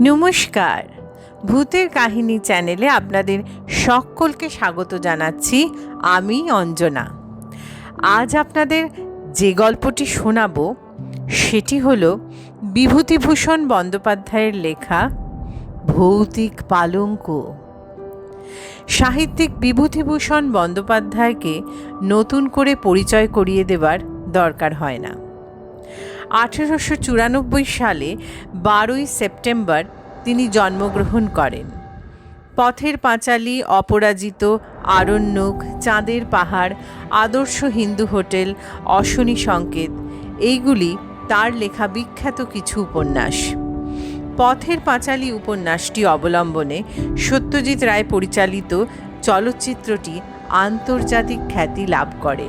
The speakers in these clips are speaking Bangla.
নমস্কার। ভূতের কাহিনী চ্যানেলে আপনাদের সকলকে স্বাগত জানাচ্ছি আমি অঞ্জনা। আজ আপনাদের যে গল্পটি শোনাবো, সেটি হল বিভূতিভূষণ বন্দ্যোপাধ্যায়ের লেখা ভৌতিক পালঙ্ক। সাহিত্যিক বিভূতিভূষণ বন্দ্যোপাধ্যায়কে নতুন করে পরিচয় করিয়ে দেবার দরকার হয় না। আঠেরোশো চুরানব্বই সালে বারোই সেপ্টেম্বর তিনি জন্মগ্রহণ করেন। পথের পাঁচালী, অপরাজিত, আরণ্যক, চাঁদের পাহাড়, আদর্শ হিন্দু হোটেল, অশনি সংকেত, এইগুলি তার লেখা বিখ্যাত কিছু উপন্যাস। পথের পাঁচালী উপন্যাসটি অবলম্বনে সত্যজিৎ রায় পরিচালিত চলচ্চিত্রটি আন্তর্জাতিক খ্যাতি লাভ করে।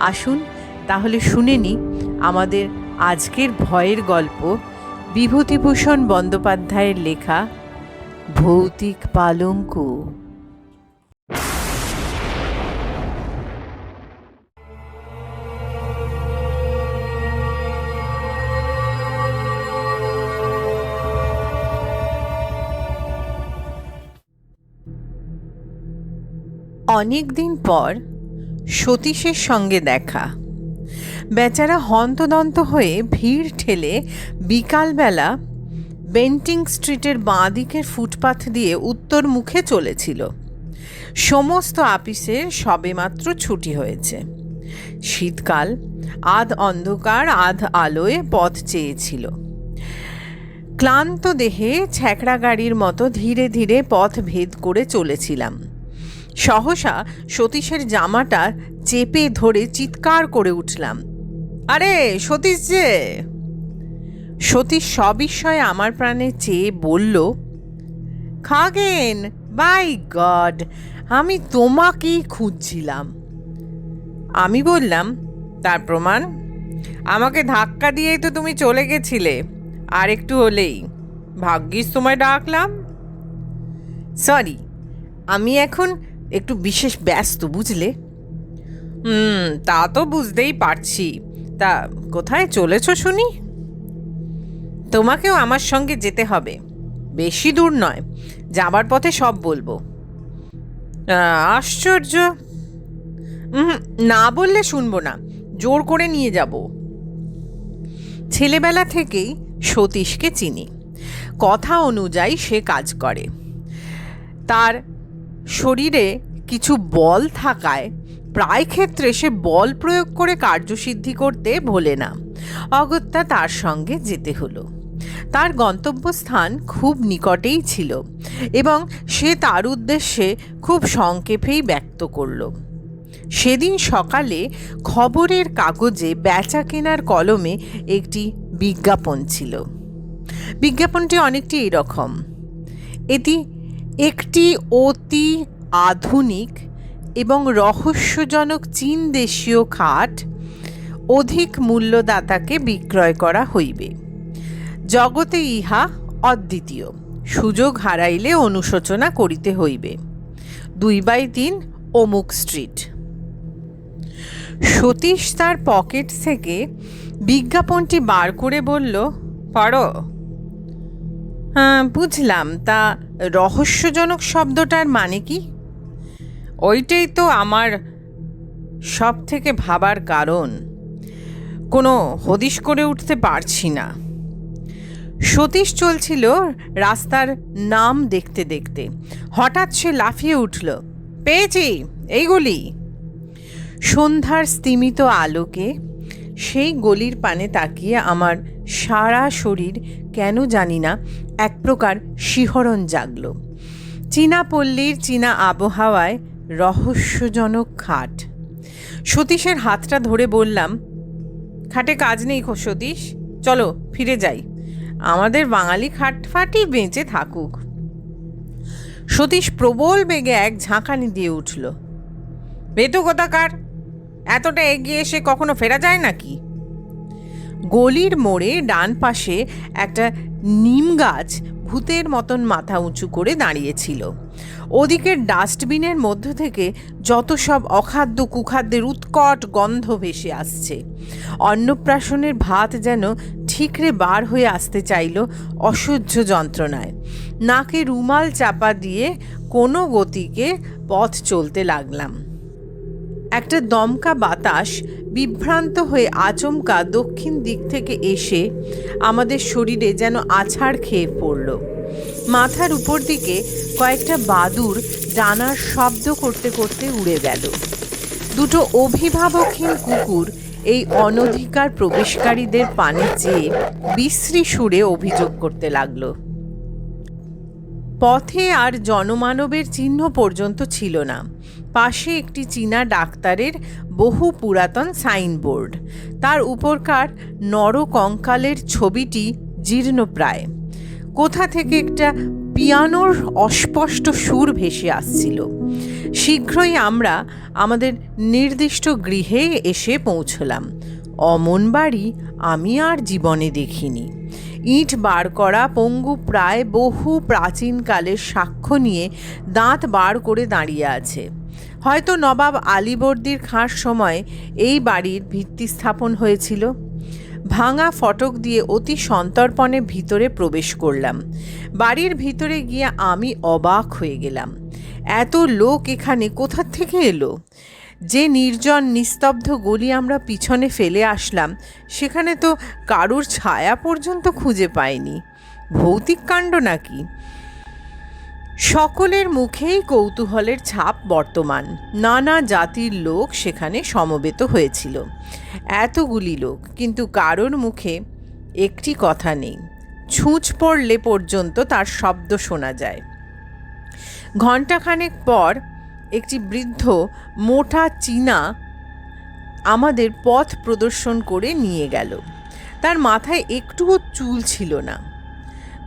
আসুন তাহলে শুনে নি আমাদের আজকের ভয়ের গল্প বিভূতিভূষণ বন্দ্যোপাধ্যায়ের লেখা ভৌতিক পালঙ্ক। অনেক দিন পর সতীশের সঙ্গে দেখা। বেচারা হন্তদন্ত হয়ে ভিড় ঠেলে বিকালবেলা বেন্টিং স্ট্রিটের বাঁ দিকের ফুটপাথ দিয়ে উত্তর মুখে চলেছিল। সমস্ত আপিসের সবেমাত্র ছুটি হয়েছে। শীতকাল, আধ অন্ধকার, আধ আলোয় পথ চেয়েছিল। ক্লান্ত দেহে ছ্যাকড়া গাড়ির মতো ধীরে ধীরে পথ ভেদ করে চলেছিলাম। সহসা সতীশের জামাটা চেপে ধরে চিৎকার করে উঠলাম। আরে, সতীশ যে! সতীশ সবিস্ময়ে আমার প্রাণে চেয়ে বলল, খাগেন, বাই গড, আমি তোমাকেই খুঁজছিলাম। আমি বললাম, তার প্রমাণ? আমাকে ধাক্কা দিয়েই তো তুমি চলে গেছিলে। আর একটু হলেই। ভাগ্যিস তোমায় ডাকলাম। সরি, আমি এখন একটু বিশেষ ব্যস্ত, বুঝলে? হুম, তা তো বুঝতেই পারছি। তা কোথায় চলেছ শুনি? তোমাকেও আমার সঙ্গে যেতে হবে। বেশি দূর নয়, যাবার পথে সব বলব। আশ্চর্য। না বললে শুনব না, জোর করে নিয়ে যাব। ছেলেবেলা থেকেই সতীশকে চিনি। কথা অনুযায়ী সে কাজ করে। তার শরীরে কিছু বল থাকায় প্রায় ক্ষেত্রে সে বল প্রয়োগ করে কার্যসিদ্ধি করতে ভোলে না। অগত্যা তার সঙ্গে যেতে হলো। তার গন্তব্যস্থান খুব নিকটেই ছিল এবং সে তার উদ্দেশ্যে খুব সংক্ষেপেই ব্যক্ত করল। সেদিন সকালে খবরের কাগজে বেচা কেনার কলমে একটি বিজ্ঞাপন ছিল। বিজ্ঞাপনটি অনেকটি এরকম। এটি একটি অতি আধুনিক এবং রহস্যজনক চীন দেশীয় খাট অধিক মূল্যদাতাকে বিক্রয় করা হইবে। জগতে ইহা অদ্বিতীয়। সুযোগ হারাইলে অনুশোচনা করিতে হইবে। দুই বাই তিন অমুক স্ট্রিট। সতীশ তার পকেট থেকে বিজ্ঞাপনটি বার করে বলল পড়ো হ্যাঁ বুঝলাম। তা রহস্যজনক শব্দটার মানে কি? ওইটাই তো আমার সব থেকে ভাবার কারণ। কোনো হদিশ করে উঠতে পারছি না। সতীশ চলছিল রাস্তার নাম দেখতে দেখতে। হঠাৎ সে লাফিয়ে উঠল। পেয়েছি, এইগুলি। সন্ধ্যার স্তিমিত আলোকে সেই গলির পানে তাকিয়ে আমার সারা শরীর কেন জানি না, এক প্রকার শিহরণ জাগল। চীনা পল্লীর চীনা আবহাওয়ায় রহস্যজনক খাট। সতীশের হাতটা ধরে বললাম, খাটে কাজ নেই সতীশ, চলো ফিরে যাই। আমাদের বাঙালি খাট ফাটি বেঁচে থাকুক। সতীশ প্রবল বেগে এক ঝাঁকানি দিয়ে উঠল বেতু কোথাকার? এতটা এগিয়ে এসে কখনো ফেরা যায় নাকি? গলির মোড়ে ডান পাশে একটা নিম গাছ ভূতের মতন মাথা উঁচু করে দাঁড়িয়েছিল। ওদিকের ডাস্টবিনের মধ্য থেকে যত সব অখাদ্য কুখাদ্যের উৎকট গন্ধ ভেসে আসছে। অন্নপ্রাশনের ভাত যেন ঠিকরে বার হয়ে আসতে চাইল অসহ্য যন্ত্রণায়। নাকে রুমাল চাপা দিয়ে কোনো গতিকে পথ চলতে লাগলাম। একটা দমকা বাতাস বিভ্রান্ত হয়ে আচমকা দক্ষিণ দিক থেকে এসে আমাদের শরীরে যেন আছাড় খেয়ে পড়ল। মাথার উপর দিকে কয়েকটা বাদুর ডানার শব্দ করতে করতে উড়ে গেল। দুটো অভিভাবকহীন কুকুর এই অনধিকার প্রবেশকারীদের পানে চেয়ে বিশ্রী সুরে অভিযোগ করতে লাগল। পথে আর জনমানবের চিহ্ন পর্যন্ত ছিল না। পাশে একটি চীনা ডাক্তারের বহু পুরাতন সাইনবোর্ড। তার উপরকার নরকঙ্কালের ছবিটি জীর্ণপ্রায়। কোথা থেকে একটা পিয়ানোর অস্পষ্ট সুর ভেসে আসছিল। শীঘ্রই আমরা আমাদের নির্দিষ্ট গৃহে এসে পৌঁছলাম। অমন বাড়ি আমি আর জীবনে দেখিনি। ইট বার করা পঙ্গু প্রায় বহু প্রাচীনকালের সাক্ষ্য নিয়ে দাঁত বার করে দাঁড়িয়ে আছে। হয়তো নবাব আলীবর্দীর খাঁর সময় এই বাড়ির ভিত্তি স্থাপন হয়েছিল। ভাঙা ফটক দিয়ে অতি সন্তর্পণে ভিতরে প্রবেশ করলাম। বাড়ির ভিতরে গিয়ে আমি অবাক হয়ে গেলাম। এত লোক এখানে কোথা থেকে এলো? যে নির্জন, নিস্তব্ধ গলি আমরা পিছনে ফেলে আসলাম, সেখানে তো কারুর ছায়া পর্যন্ত খুঁজে পাইনি। ভৌতিক কাণ্ড নাকি? সকলের মুখেই কৌতূহলের ছাপ বর্তমান। নানা জাতির লোক সেখানে সমবেত হয়েছিল। এতগুলি লোক, কিন্তু কারোর মুখে একটি কথা নেই। ছুঁচ পড়লে পর্যন্ত তার শব্দ শোনা যায়। ঘণ্টাখানেক পর একটি বৃদ্ধ মোটা চীনা আমাদের পথ প্রদর্শন করে নিয়ে গেল। তার মাথায় একটুও চুল ছিল না।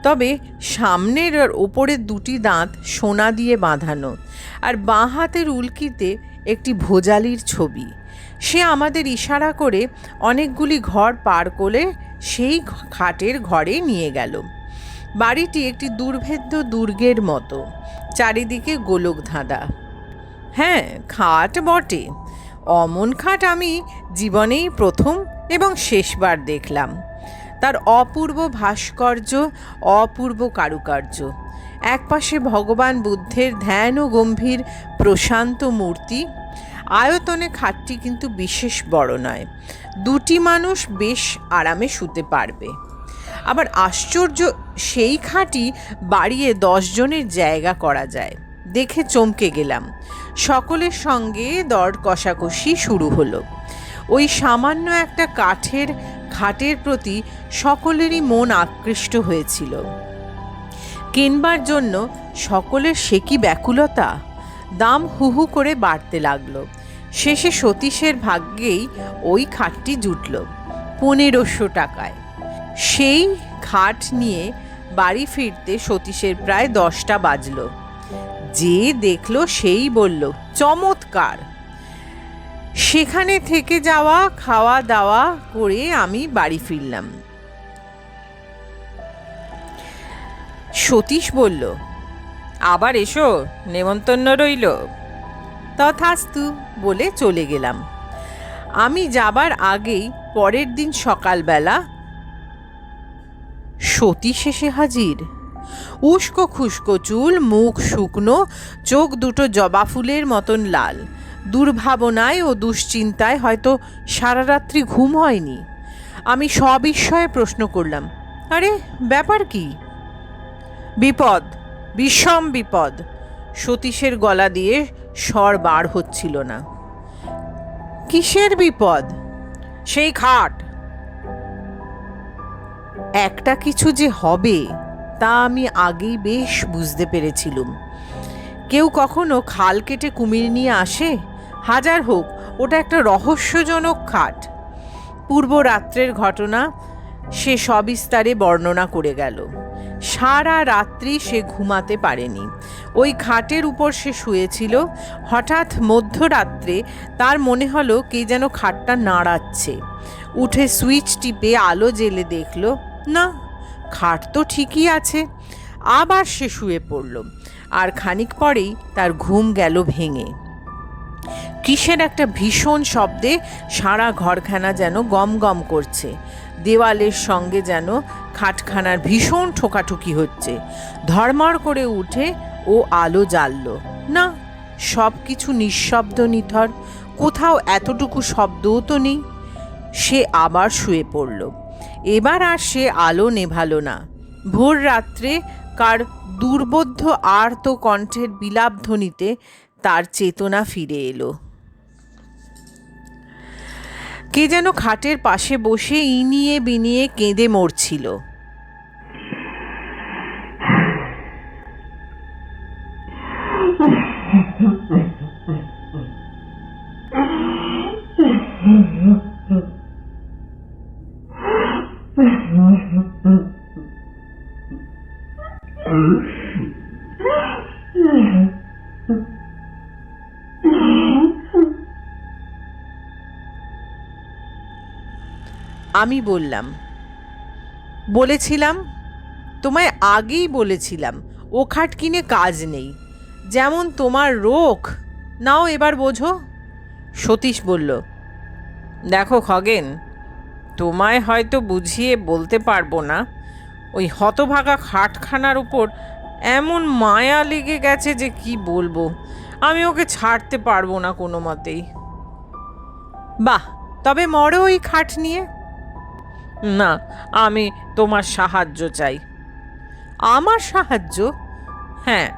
তবে সামনের আর ওপরের দুটি দাঁত সোনা দিয়ে বাঁধানো আর বাঁ হাতের উল্কিতে একটি ভোজালির ছবি। সে আমাদের ইশারা করে অনেকগুলি ঘর পার করে সেই খাটের ঘরে নিয়ে গেল। বাড়িটি একটি দুর্ভেদ্য দুর্গের মতো, চারিদিকে গোলক ধাঁধা। হ্যাঁ খাট বটে। অমন খাট আমি জীবনেই প্রথম এবং শেষবার দেখলাম। তার অপূর্ব ভাস্কর্য, অপূর্ব কারুকার্য। একপাশে ভগবান বুদ্ধের ধ্যান ও গম্ভীর প্রশান্ত মূর্তি। আয়তনে খাটটি কিন্তু বিশেষ বড় নয়। দুটি মানুষ বেশ আরামে শুতে পারবে। আবার আশ্চর্য, সেই খাটই বাড়িয়ে দশজনের জায়গা করা যায়। দেখে চমকে গেলাম। সকলের সঙ্গে দর কষাকষি শুরু হলো। ওই সামান্য একটা কাঠের খাটের প্রতি সকলেরই মন আকৃষ্ট হয়েছিল। কিনবার জন্য সকলের সে কি ব্যাকুলতা? দাম হুহু করে বাড়তে লাগল। শেষে সতীশের ভাগ্যেই ওই খাটটি জুটল, পনেরোশো টাকায়। সেই খাট নিয়ে বাড়ি ফিরতে সতীশের প্রায় দশটা বাজল। যে দেখল সেই বলল, চমৎকার! সেখানে থেকে যাওয়া, খাওয়া দাওয়া করে আমি বাড়ি ফিরলাম। সতীশ বলল, আবার এসো, নেমন্তন্ন রইল। তথাস্তু বলে চলে গেলাম। আমি যাবার আগেই পরের দিন সকালবেলা সতীশ এসে হাজির। উস্কো খুস্কো চুল, মুখ শুকনো, চোখ দুটো জবা ফুলের মতন লাল। দুর্ভাবনায় ও দুশ্চিন্তায় হয়তো সারা রাত্রি ঘুম হয়নি। আমি সবিস্ময়ে প্রশ্ন করলাম, আরে, ব্যাপার কি? বিপদ, বিষম বিপদ। সতীশের গলা দিয়ে স্বর বার হচ্ছিল না। কিসের বিপদ? সেই খাট। একটা কিছু যে হবে, তা আমি আগেই বেশ বুঝতে পেরেছিলুম। কেউ কখনো খাল কেটে কুমির নিয়ে আসে? হাজার হোক, ওটা একটা রহস্যজনক খাট। পূর্ব রাত্রের ঘটনা, সে সবিস্তারে বর্ণনা করে গেল। সারা রাত্রি সে ঘুমাতে পারেনি। ওই খাটের উপর সে শুয়েছিল, হঠাৎ মধ্যরাত্রে তার মনে হলো কে যেন খাটটা নাড়াচ্ছে। উঠে সুইচ টিপে আলো জেলে দেখল, না, খাট তো ঠিকই আছে। আবার সে শুয়ে পড়ল। আর খানিক পরেই তার ঘুম গেল ভেঙে। কিসের একটা ভীষণ শব্দে সারা ঘরখানা যেন গম গম করছে। দেওয়ালের সঙ্গে যেন খাটখানার ভীষণ ঠোকাঠুকি হচ্ছে। ধর্মর করে উঠে ও আলো জ্বালল। না সব কিছু নিঃশব্দ নিথর, কোথাও এতটুকু শব্দও তো নেই। সে আবার শুয়ে পড়ল। এবার আর সে আলো নেভালো না। ভোর রাত্রে কার দুর্বোধ্য আর্ত কণ্ঠের বিলাপ ধ্বনিতে তার চেতনা ফিরে এলো। কে যেন খাটের পাশে বসে ইনিয়ে বিনিয়ে কেঁদে মরছিল। আমি বললাম। বলেছিলাম, তোমায় আগেই বলেছিলাম, ও খাট কিনে কাজ নেই। যেমন তোমার রোগ, নাও এবার বোঝো। সতীশ বলল, দেখো খগেন, তোমায় হয়তো বুঝিয়ে বলতে পারব না, ওই হতভাগা খাটখানার উপর এমন মায়া লেগে গেছে যে কি বলব, আমি ওকে ছাড়তে পারব না কোনো মতেই বাহ, তবে মরো ওই খাট নিয়ে। না, আমি তোমার সাহায্য চাই। আমার সাহায্য? হ্যাঁ।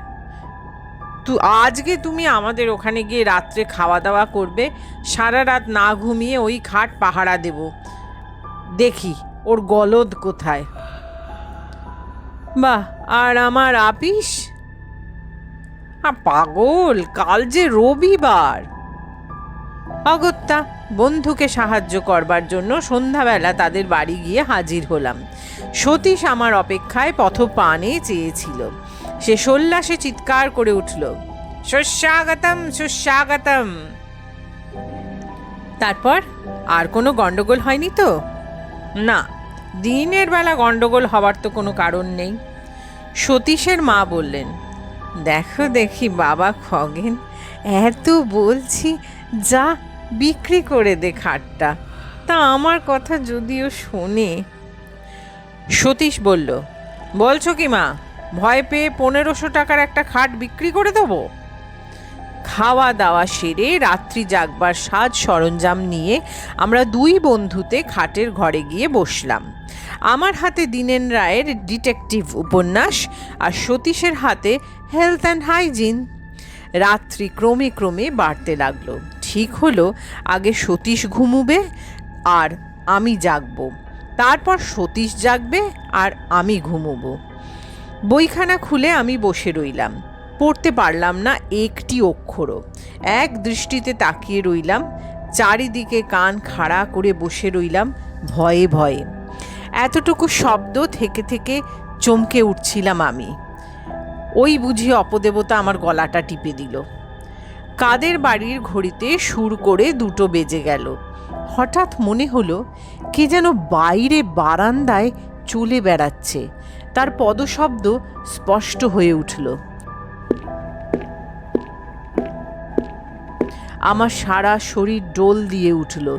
তু, আজকে তুমি আমাদের ওখানে গিয়ে রাত্রে খাওয়া দাওয়া করবে, সারা রাত না ঘুমিয়ে ওই খাট পাহারা দেব। দেখি, ওর গলদ কোথায়? বাহ, আর আমার আপিস? পাগল, কাল যে রবিবার। অগত্যা বন্ধুকে সাহায্য করবার জন্য সন্ধ্যাবেলা তাদের বাড়ি গিয়ে হাজির হলাম। সতীশ আমার অপেক্ষায় পথপানে চেয়েছিল। সে সোল্লাসে চিৎকার করে উঠল, সুস্বাগতম সুস্বাগতম। তারপর, আর কোনো গন্ডগোল হয়নি তো? না, দিনের বেলা গন্ডগোল হওয়ার তো কোনো কারণ নেই। সতীশের মা বললেন, দেখো দেখি বাবা খগেন, এত বলছি, যা বিক্রি করে দে খাটটা। তা আমার কথা যদিও শোনে। সতীশ বলল, বলছো কি মা, ভয় পেয়ে পনেরোশো টাকার একটা খাট বিক্রি করে দেবো? খাওয়া দাওয়া সেরে রাত্রি জাগবার সাজ সরঞ্জাম নিয়ে আমরা দুই বন্ধুতে খাটের ঘরে গিয়ে বসলাম। আমার হাতে দীনেন রায়ের ডিটেকটিভ উপন্যাস আর সতীশের হাতে হেলথ অ্যান্ড হাইজিন। রাত্রি ক্রমে ক্রমে বাড়তে লাগল। ঠিক হলো, আগে সতীশ ঘুমুবে আর আমি জাগবো। তারপর সতীশ জাগবে আর আমি ঘুমোবো। বইখানা খুলে আমি বসে রইলাম। পড়তে পারলাম না একটি অক্ষরও। এক দৃষ্টিতে তাকিয়ে রইলাম। চারিদিকে কান খাড়া করে বসে রইলাম ভয়ে ভয়ে। এতটুকু শব্দ থেকে থেকে চমকে উঠছিলাম আমি। ওই বুঝি অপদেবতা আমার গলাটা টিপে দিল। কাদের বাড়ির ঘড়িতে সুর করে দুটো বেজে গেল। হঠাৎ মনে হলো কে যেন বাইরে বারান্দায় চলে বেড়াচ্ছে। তার পদশব্দ স্পষ্ট হয়ে উঠল। আমার সারা শরীর ডোল দিয়ে উঠল।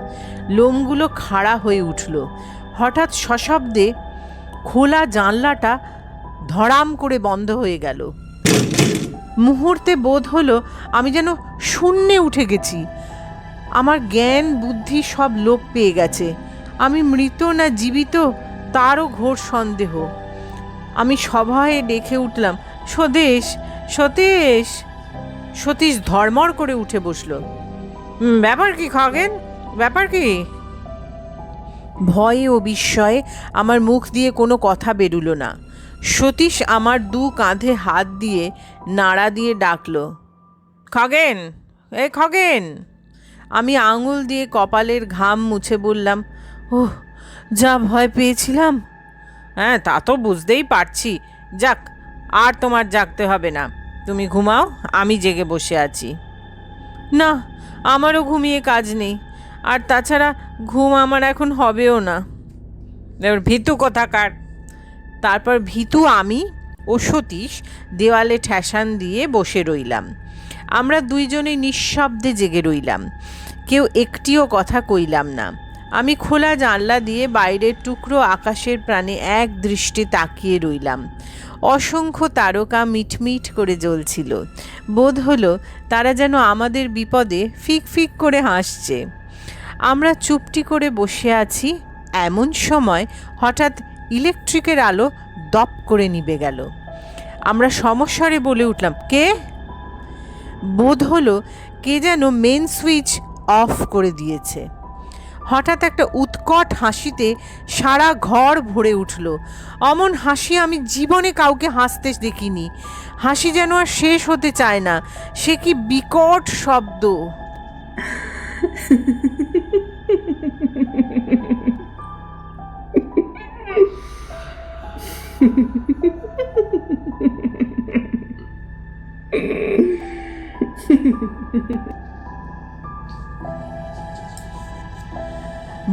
লোমগুলো খাড়া হয়ে উঠল। হঠাৎ সশব্দে খোলা জানলাটা ধড়াম করে বন্ধ হয়ে গেল। মুহূর্তে বোধ হলো আমি যেন শূন্যে উঠে গেছি। আমার জ্ঞান, বুদ্ধি সব লোপ পেয়ে গেছে। আমি মৃত না জীবিত, তারও ঘোর সন্দেহ। আমি সভায় ডেকে উঠলাম, স্বদেশ সতীশ সতীশ ধর্মর করে উঠে বসল। ব্যাপার কি খগেন? ব্যাপার কি? ভয়ে ও বিস্ময়ে আমার মুখ দিয়ে কোনো কথা বেরুলো না। সতীশ আমার দু কাঁধে হাত দিয়ে নাড়া দিয়ে ডাকল, খগেন, এ খগেন। আমি আঙুল দিয়ে কপালের ঘাম মুছে বললাম, ওহ, যা ভয় পেয়েছিলাম? হ্যাঁ তা তো বুঝতেই পারছি। যাক, আর তোমার জাগতে হবে না। তুমি ঘুমাও, আমি জেগে বসে আছি। না, আমারও ঘুমিয়ে কাজ নেই। আর তাছাড়া ঘুম আমার এখন হবেও না। এবার ভীতু কোথাকার? তারপর ভীতু, আমি ও সতীশ দেওয়ালে ঠেসান দিয়ে বসে রইলাম। আমরা দুইজনে নিঃশব্দে জেগে রইলাম। কেউ একটিও কথা কইলাম না। আমি খোলা জানলা দিয়ে বাইরের টুকরো আকাশের প্রাণে এক দৃষ্টি তাকিয়ে রইলাম। অসংখ্য তারকা মিটমিট করে জ্বলছিল। বোধ হলো তারা যেন আমাদের বিপদে ফিক ফিক করে হাসছে। আমরা চুপটি করে বসে আছি। এমন সময় হঠাৎ ইলেকট্রিকের আলো দপ করে নিবে গেল। আমরা সমস্যারে বলে উঠলাম, কে? বোধ হলো কে যেন মেন সুইচ অফ করে দিয়েছে। হঠাৎ একটা উৎকট হাসিতে সারা ঘর ভরে উঠল। অমন হাসি আমি জীবনে কাউকে হাসতে দেখিনি। হাসি যেন আর শেষ হতে চায় না। সে কি বিকট শব্দ।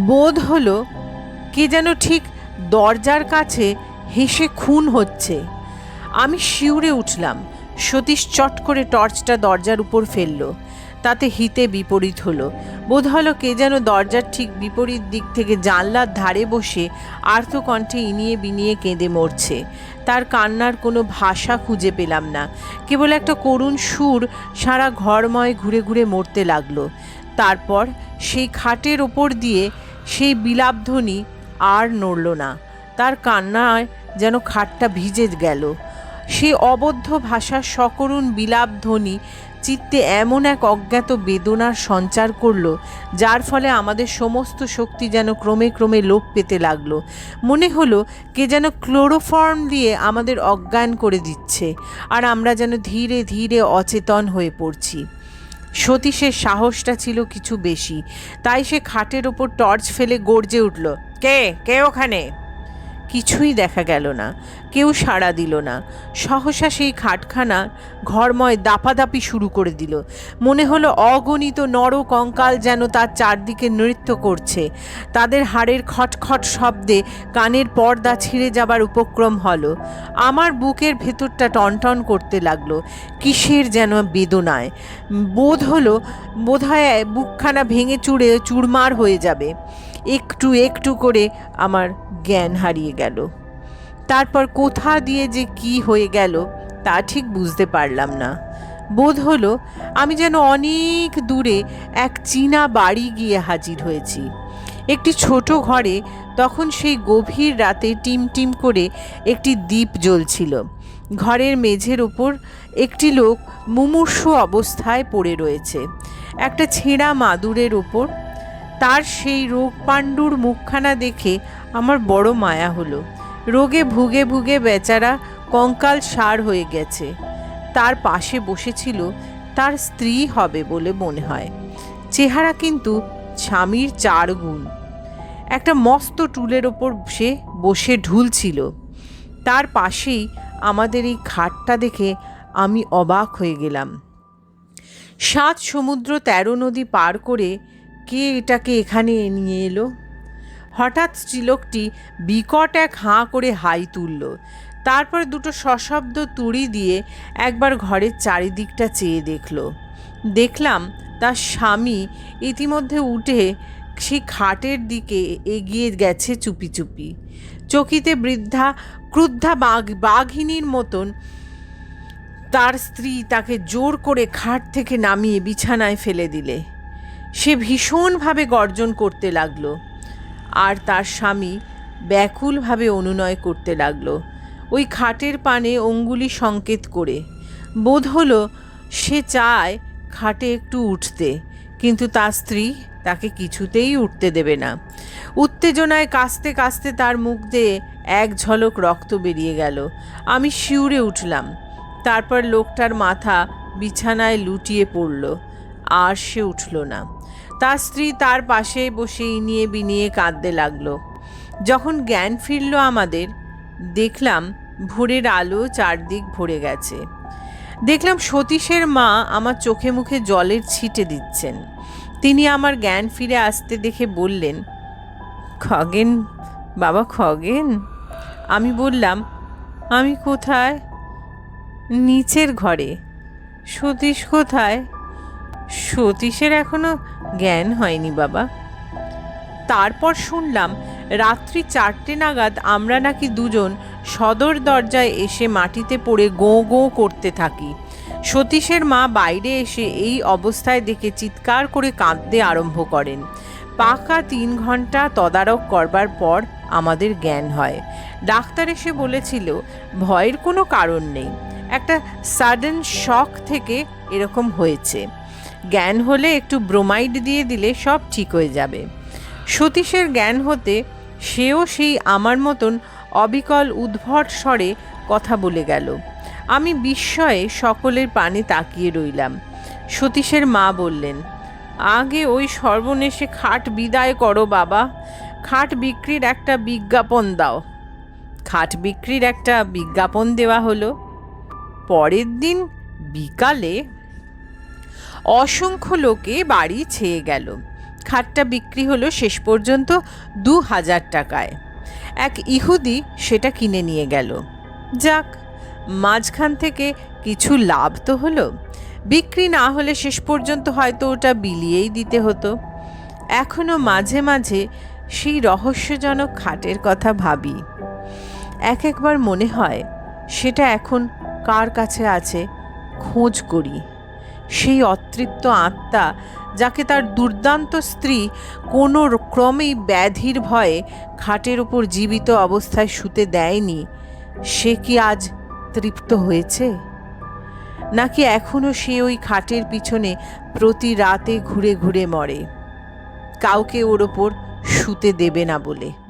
বোধ হলো কে যেন ঠিক দরজার কাছে হেসে খুন হচ্ছে। আমি শিউরে উঠলাম। সতীশ চট করে টর্চটা দরজার উপর ফেলল। তাতে হিতে বিপরীত হলো। বোধ হলো কে যেন দরজার ঠিক বিপরীত দিক থেকে জানলার ধারে বসে আর্তকণ্ঠে ইনিয়ে বিনিয়ে কেঁদে মরছে। তার কান্নার কোনো ভাষা খুঁজে পেলাম না। কেবল একটা করুণ সুর সারা ঘরময় ঘুরে ঘুরে মরতে লাগল। তারপর সেই খাটের ওপর দিয়ে সেই বিলাপধ্বনি আর নড়ল না। তার কান্নায় যেন খাটটা ভিজে গেল। সেই অবদ্ধ ভাষার সকরুণ বিলাপ ধ্বনি চিত্তে এমন এক অজ্ঞাত বেদনার সঞ্চার করল, যার ফলে আমাদের সমস্ত শক্তি যেন ক্রমে ক্রমে লোপ পেতে লাগল। মনে হলো কে যেন ক্লোরোফর্ম দিয়ে আমাদের অজ্ঞান করে দিচ্ছে, আর আমরা যেন ধীরে ধীরে অচেতন হয়ে পড়ছি। সতীশের সাহসটা ছিল কিছু বেশি, তাই সে খাটের ওপর টর্চ ফেলে গর্জে উঠল, কে? কে ওখানে? কিছুই দেখা গেল না, কেউ সাড়া দিল না। সহসা সেই খাটখানা ঘরময় দাপাদাপি শুরু করে দিল। মনে হলো অগণিত নর কঙ্কাল যেন তার চারদিকে নৃত্য করছে। তাদের হাড়ের খটখট শব্দে কানের পর্দা ছিঁড়ে যাবার উপক্রম হলো। আমার বুকের ভেতরটা টনটন করতে লাগল, কিসের যেন বেদনায়। বোধ হলো বোধহয় বুকখানা ভেঙে চুড়ে চুরমার হয়ে যাবে। একটু একটু করে আমার জ্ঞান হারিয়ে গেল। তারপর কোথা দিয়ে যে কি হয়ে গেল, তা ঠিক বুঝতে পারলাম না। বোধ হলো আমি যেন অনেক দূরে এক চীনা বাড়ি গিয়ে হাজির হয়েছি। একটি ছোট ঘরে তখন সেই গভীর রাতে টিম টিম করে একটি দ্বীপ জ্বলছিল। ঘরের মেঝের ওপর একটি লোক মুমূর্ষু অবস্থায় পড়ে রয়েছে। একটা ছেঁড়া মাদুরের ওপর তার সেই রোগ পাণ্ডুর মুখখানা দেখে আমার বড় মায়া হলো। রোগে ভুগে ভুগে বেচারা কঙ্কাল সার হয়ে গেছে। তার পাশে বসেছিল, তার স্ত্রী হবে বলে মনে হয়। চেহারা কিন্তু স্বামীর চার গুণ। একটা মস্ত টুলের ওপর সে বসে ঢুলছিল। তার পাশেই আমাদের এই খাটটা দেখে আমি অবাক হয়ে গেলাম। সাত সমুদ্র তেরো নদী পার করে কে এটাকে এখানে নিয়ে এলো? হঠাৎ স্ত্রীলোকটি বিকট এক হাঁ করে হাই তুলল। তারপর দুটো সশব্দ তুড়ি দিয়ে একবার ঘরের চারিদিকটা চেয়ে দেখল। দেখলাম তার স্বামী ইতিমধ্যে উঠে সেই খাটের দিকে এগিয়ে গেছে চুপি চুপি। চকিতে বৃদ্ধা, ক্রুদ্ধা বাঘ, বাঘিনীর মতন তার স্ত্রী তাকে জোর করে খাট থেকে নামিয়ে বিছানায় ফেলে দিলে। সে ভীষণভাবে গর্জন করতে লাগল। আর তার স্বামী ব্যাকুলভাবে অনুনয় করতে লাগল। ওই খাটের পানে অঙ্গুলি সংকেত করে। বোধ হলো সে চায় খাটে একটু উঠতে, কিন্তু তার স্ত্রী তাকে কিছুতেই উঠতে দেবে না। উত্তেজনায় কাস্তে কাস্তে তার মুখ দিয়ে এক ঝলক রক্ত বেরিয়ে গেল। আমি শিউরে উঠলাম। তারপর লোকটার মাথা বিছানায় লুটিয়ে পড়ল। আর সে উঠল না। তার স্ত্রী তার পাশে বসে ইনিয়ে বিনিয়ে কাঁদতে লাগল। যখন জ্ঞান ফিরল আমাদের, দেখলাম ভোরের আলো চারদিক ভরে গেছে। দেখলাম সতীশের মা আমার চোখে মুখে জলের ছিটে দিচ্ছেন। তিনি আমার জ্ঞান ফিরে আসতে দেখে বললেন, খগেন, বাবা খগেন? আমি বললাম, আমি কোথায়? নিচের ঘরে। সতীশ কোথায়? সতীশের এখনও জ্ঞান হয়নি বাবা। তারপর শুনলাম, রাত্রি চারটে নাগাদ আমরা নাকি দুজন সদর দরজায় এসে মাটিতে পড়ে গোঁ গোঁ করতে থাকি। সতীশের মা বাইরে এসে এই অবস্থায় দেখে চিৎকার করে কাঁদতে আরম্ভ করেন। পাকা তিন ঘণ্টা তদারক করবার পর আমাদের জ্ঞান হয়। ডাক্তার এসে বলেছিল, ভয়ের কোনো কারণ নেই। একটা সাডেন শক থেকে এরকম হয়েছে। জ্ঞান হলে একটু ব্রোমাইড দিয়ে দিলে সব ঠিক হয়ে যাবে। সতীশের জ্ঞান হতে সেও সেই আমার মতন অবিকল উদ্ভট স্বরে কথা বলে গেল। আমি বিস্ময়ে সকলের পানে তাকিয়ে রইলাম। সতীশের মা বললেন, আগে ওই সর্বনেশে খাট বিদায় করো বাবা। খাট বিক্রির একটা বিজ্ঞাপন দাও। খাট বিক্রির একটা বিজ্ঞাপন দেওয়া হলো। পরের দিন বিকালে অসংখ্য লোকে বাড়ি ছেয়ে গেল। খাটটা বিক্রি হলো শেষ পর্যন্ত দু হাজার টাকায়। এক ইহুদি সেটা কিনে নিয়ে গেল। যাক, মাঝখান থেকে কিছু লাভ তো হলো। বিক্রি না হলে শেষ পর্যন্ত হয়তো ওটা বিলিয়েই দিতে হতো। এখনও মাঝে মাঝে সেই রহস্যজনক খাটের কথা ভাবি। এক একবার মনে হয়, সেটা এখন কার কাছে আছে, খোঁজ করি। সেই অতৃপ্ত আত্মা যাকে তার দুর্দান্ত স্ত্রী কোনো ক্রমেই ব্যাধির ভয়ে খাটের ওপর জীবিত অবস্থায় শুতে দেয়নি, সে কি আজ তৃপ্ত হয়েছে? নাকি এখনও সে ওই খাটের পিছনে প্রতি রাতে ঘুরে ঘুরে মরে, কাউকে ওর ওপর শুতে দেবে না বলে?